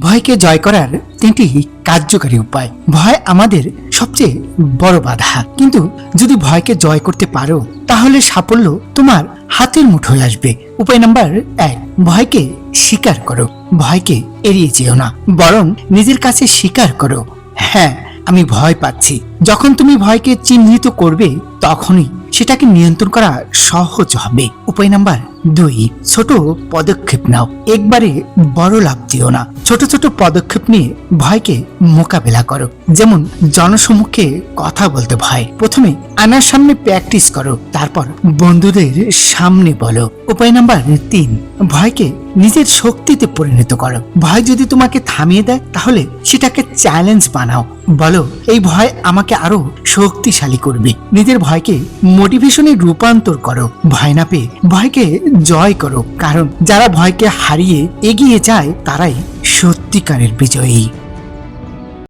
ভয়কে জয় করার তিনটি কার্যকারী উপায়। ভয় আমাদের সবচেয়ে বড় বাধা। কিন্তু যদি ভয়কে জয় করতে পারো, তাহলে সাফল্য তোমার হাতের মুঠোয় আসবে। উপায় নাম্বার এক, ভয়কে স্বীকার করো। ভয়কে এড়িয়ে যেও না, বরং নিজের কাছে স্বীকার করো। হ্যাঁ আমি ভয় পাচ্ছি। যখন তুমি ভয়কে চিহ্নিত করবে, তখনই সেটাকে নিয়ন্ত্রণ করা সহজ হবে। উপায় নাম্বার দুই, ছোট পদক্ষেপ নাও। একবারে বড় লাভ দিও না। ছোট ছোট পদক্ষেপ নিয়ে ভয়কে মোকাবেলা করো। যেমন জনসম্মুখে কথা বলতে ভয়। প্রথমে আনার সামনে প্র্যাকটিস করো। তারপর বন্ধুদের সামনে বলো। উপায় নাম্বার তিন, ভয়কে নিজের শক্তিতে পরিণত করো। ভয় যদি তোমাকে থামিয়ে দেয়, তাহলে সেটাকে চ্যালেঞ্জ বানাও। বলো, এই ভয় আমাকে আরও শক্তিশালী করবে। নিজের ভয়কে মোটিভেশনে রূপান্তর করো। ভয় না পেয়ে ভয়কে জয় করো কারণ যারা ভয়কে হারিয়ে এগিয়ে যায় তারাই সত্যিকারের বিজয়ী।